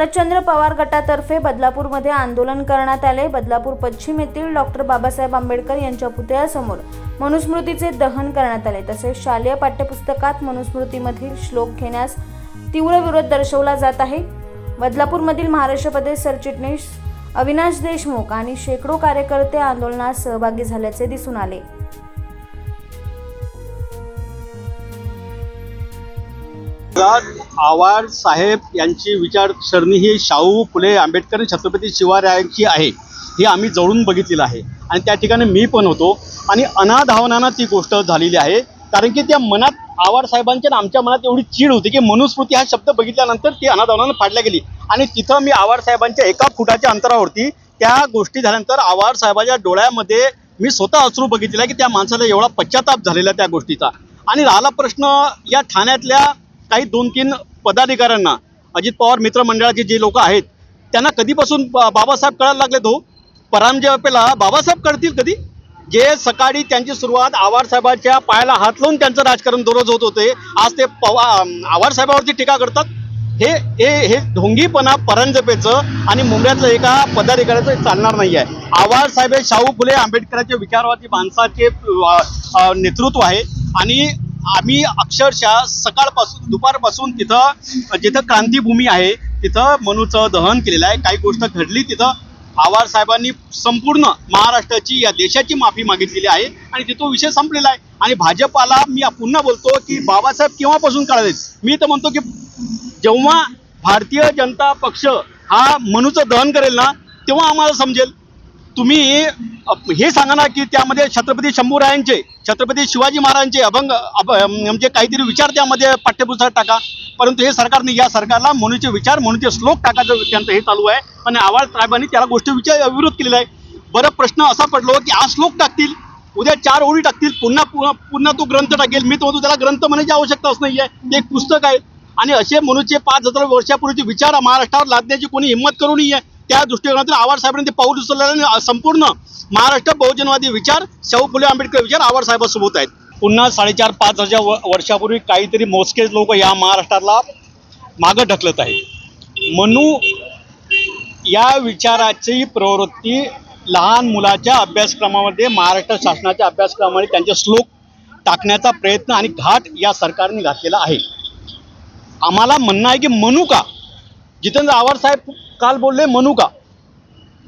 शरदचंद्र पवार गटातर्फे बदलापूरमध्ये आंदोलन करण्यात आले. बदलापूर पश्चिम येथील डॉक्टर बाबासाहेब आंबेडकर यांच्या पुतळ्यासमोर मनुस्मृतीचे दहन करण्यात आले. तसेच शालेय पाठ्यपुस्तकात मनुस्मृतीमधील श्लोक घेण्यास तीव्र विरोध दर्शवला जात आहे. बदलापूरमधील महाराष्ट्र प्रदेश सरचिटणीस अविनाश देशमुख आणि शेकडो कार्यकर्ते आंदोलनात सहभागी झाल्याचे दिसून आले. आवार साहेब यांची विचारसरणी ही शाहू फुले आंबेडकर आणि छत्रपती शिवरायांची आहे हे आम्ही जवळून बघितलेलं आहे. आणि त्या ठिकाणी मी पण होतो. आणि अनाधावनानं ती गोष्ट झालेली आहे. कारण की त्या मनात आवार साहेबांच्या आणि आमच्या मनात एवढी चीड होती की मनुस्मृती हा शब्द बघितल्यानंतर ती अनाधावनानं फाडल्या गेली. आणि तिथं मी आवार साहेबांच्या एका फुटाच्या अंतरावरती त्या गोष्टी झाल्यानंतर आवार साहेबाच्या डोळ्यामध्ये मी स्वतः अश्रू बघितलेला की त्या माणसाला एवढा पश्चाताप झालेला त्या गोष्टीचा. आणि राहिला प्रश्न या ठाण्यातल्या काही दोन तीन पदाधिकाऱ्यांना अजित पवार मित्रमंडळाचे जे लोक आहेत त्यांना कधीपासून बाबासाहेब कळायला लागले तो? परांजपेला बाबासाहेब कळतील कधी? जे सकाळी त्यांची सुरुवात आवारसाहेबांच्या पायाला हात लावून त्यांचं राजकारण दररोज होत होते आज ते पवा आवारसाहेबावरती टीका करतात. हे हे हे ढोंगीपणा परांजपेचं आणि मुंबईतलं एका पदाधिकाऱ्याचं चालणार नाही आहे आवारसाहेब हे शाहू फुले आंबेडकरांच्या विचारवादी माणसाचे नेतृत्व आहे. आणि आम्ही अक्षरशः सकाळपासून दुपारपासून तिथं जिथं क्रांतीभूमी आहे तिथं मनूचं दहन केलेलं आहे. काही गोष्ट घडली तिथं आवार साहेबांनी संपूर्ण महाराष्ट्राची या देशाची माफी मागितलेली आहे आणि तिथं विषय संपलेला आहे. आणि भाजपाला मी पुन्हा बोलतो की बाबासाहेब केव्हापासून काढायचे मी तर म्हणतो की जेव्हा भारतीय जनता पक्ष हा मनूचं दहन करेल ना तेव्हा आम्हाला समजेल. तुम्ही हे सांगा ना की त्यामध्ये छत्रपती शंभूरायांचे छत्रपती शिवाजी महाराजांचे अभंग म्हणजे काहीतरी विचार त्यामध्ये पाठ्यपुस्तकात टाका. परंतु हे सरकारने या सरकारला म्हणूचे विचार म्हणूचे श्लोक टाकायचं त्यांचं हे चालू आहे. आणि आवाज साहेबांनी त्याला गोष्टी विचार विरोध केलेला आहे. बरं प्रश्न असा पडलो की आज श्लोक टाकतील उद्या चार ओळी टाकतील पुन्हा पुन्हा पुन्हा तो ग्रंथ टाकेल. मी तो म्हणतो त्याला ग्रंथ म्हणायची आवश्यकताच नाही आहे ते एक पुस्तक आहे. आणि असे म्हणूचे पाच हजार वर्षापूर्वीचे विचार महाराष्ट्रावर लादण्याची कोणी हिंमत करू नये त्या दृष्टिकोनातून आवार साहेबांनी ते पाऊल उचललं आणि संपूर्ण महाराष्ट्र बहुजनवादी विचार शाहू फुले आंबेडकर विचार आवार साहेबांसोबत आहेत. पुन्हा साडेचार पाच हजार वर्षापूर्वी काहीतरी मोजकेच लोक या महाराष्ट्राला मागं ढकलत आहेत. म्हणू या विचाराची प्रवृत्ती लहान मुलाच्या अभ्यासक्रमामध्ये महाराष्ट्र शासनाच्या अभ्यासक्रमामध्ये त्यांचे श्लोक टाकण्याचा प्रयत्न आणि घाट या सरकारने घातलेला आहे. आम्हाला म्हणणं आहे की म्हणू का? जितेंद्र आवारसाहेब साहेब काल बोलले मनुका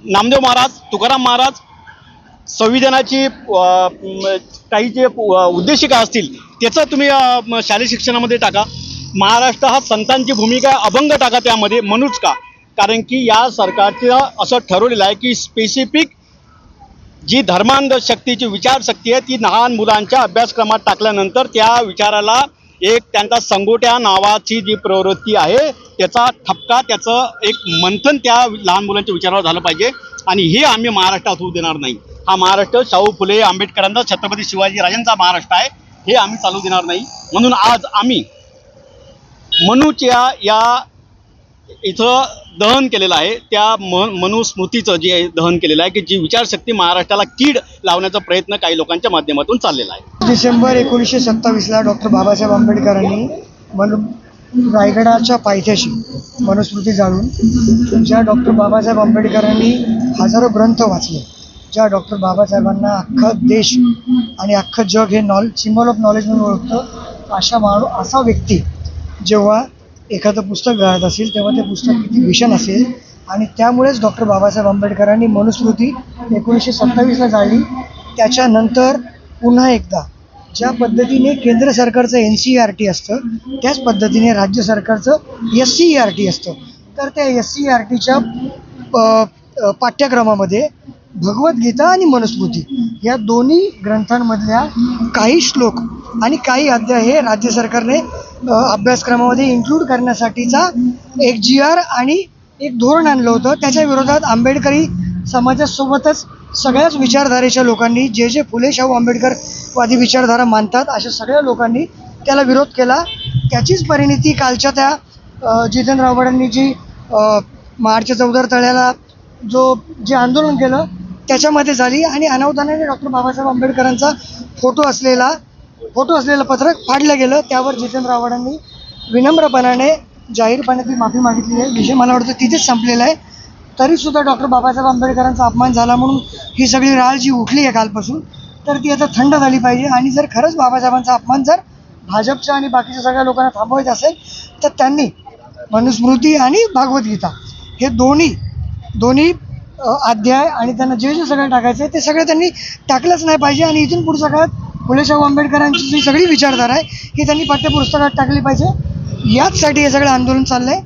नामदेव महाराज तुकाराम महाराज संविधानाची काही जे उद्देशिका असतील त्याचं तुम्ही शालेय शिक्षणामध्ये टाका. महाराष्ट्र हा संतांची भूमिका अभंग टाका त्यामध्ये म्हणूच का? कारण की या सरकारचं असं ठरवलेलं आहे की स्पेसिफिक जी धर्मांध शक्तीची विचारशक्ती आहे ती लहान मुलांच्या अभ्यासक्रमात टाकल्यानंतर त्या विचाराला एक त्यांचा संगोट्या नावाची जी प्रवृत्ती आहे त्याचा ठपका त्याचं एक मंथन त्या लहान मुलांच्या विचारावर झालं पाहिजे. आणि हे आम्ही महाराष्ट्रात होऊ देणार नाही. हा महाराष्ट्र शाहू फुले आंबेडकरांचा छत्रपती शिवाजी राजांचा महाराष्ट्र आहे हे आम्ही चालू देणार नाही. म्हणून आज आम्ही मनूच्या या इथं दहन केलेलं आहे. त्या मन मनुस्मृतीचं जे दहन केलेलं आहे की जी विचारशक्ती महाराष्ट्राला कीड लावण्याचा प्रयत्न काही लोकांच्या माध्यमातून चाललेला आहे. डिसेंबर एकोणीसशे सत्तावीसला डॉक्टर बाबासाहेब आंबेडकरांनी मनु रायगडाच्या पायथ्याशी मनुस्मृती जाळून ज्या डॉक्टर बाबासाहेब आंबेडकरांनी हजारो ग्रंथ वाचले ज्या डॉक्टर बाबासाहेबांना अख्खं देश आणि अख्खं जग हे नॉल सिम्बॉल ऑफ नॉलेज म्हणून ओळखतं. अशा माणू असा व्यक्ती जेव्हा एखादं पुस्तक गाळत असेल तेव्हा ते पुस्तक किती भीषण असेल. आणि त्यामुळेच डॉक्टर बाबासाहेब आंबेडकरांनी मनुस्मृती एकोणीसशे सत्तावीसला जाळली. त्याच्यानंतर पुन्हा एकदा ज्या पद्धतीने केंद्र सरकारचं एन सी आर टी असतं त्याच पद्धतीने राज्य सरकारचं एस सी आर टी असतं. तर त्या एस सी आर टीच्या पाठ्यक्रमामध्ये भगवद्गीता आणि मनुस्मृती या दोन्ही ग्रंथांमधल्या काही श्लोक आणि काही अध्याय हे राज्य सरकारने अभ्यासक्रमामध्ये इन्क्लूड करण्यासाठीचा एक जी आर आणि एक धोरण आणलं होतं. त्याच्या विरोधात आंबेडकरी समाजासोबतच सगळ्याच विचारधारेच्या लोकांनी जे जे फुले शाहू आंबेडकरवादी विचारधारा मानतात अशा सगळ्या लोकांनी त्याला विरोध केला. त्याचीच परिणिती कालच्या त्या जितेंद्र आव्हाडांनी जी मार्चच्या मार्च चौदार तळ्याला जो जे आंदोलन केलं त्याच्यामध्ये झाली. आणि अनावधानाने डॉक्टर बाबासाहेब आंबेडकरांचा फोटो असलेला फोटो असलेलं पत्रक फाडलं गेलं. त्यावर जितेंद्र आव्हाडांनी विनम्रपणाने जाहीरपणे ती माफी मागितली आहे. विषय मला वाटतं तिथेच संपलेला आहे. तरीसुद्धा डॉक्टर बाबासाहेब आंबेडकरांचा अपमान झाला म्हणून ही सगळी राळ जी उठली आहे कालपासून तर ती आता थंड झाली पाहिजे. आणि जर खरंच बाबासाहेबांचा अपमान जर भाजपच्या आणि बाकीच्या सगळ्या लोकांना थांबवायचं असेल तर त्यांनी मनुस्मृती आणि भागवद्गीता हे दोन्ही दोन्ही अध्याय आणि त्यांना जे जे सगळं टाकायचं आहे ते सगळं त्यांनी टाकलंच नाही पाहिजे. आणि इथून पुढच्या काळात फुले शाहू आंबेडकरांची जी सगळी विचारधारा आहे ही त्यांनी पाठ्यपुस्तकात टाकली पाहिजे. याचसाठी हे सगळं आंदोलन चाललं आहे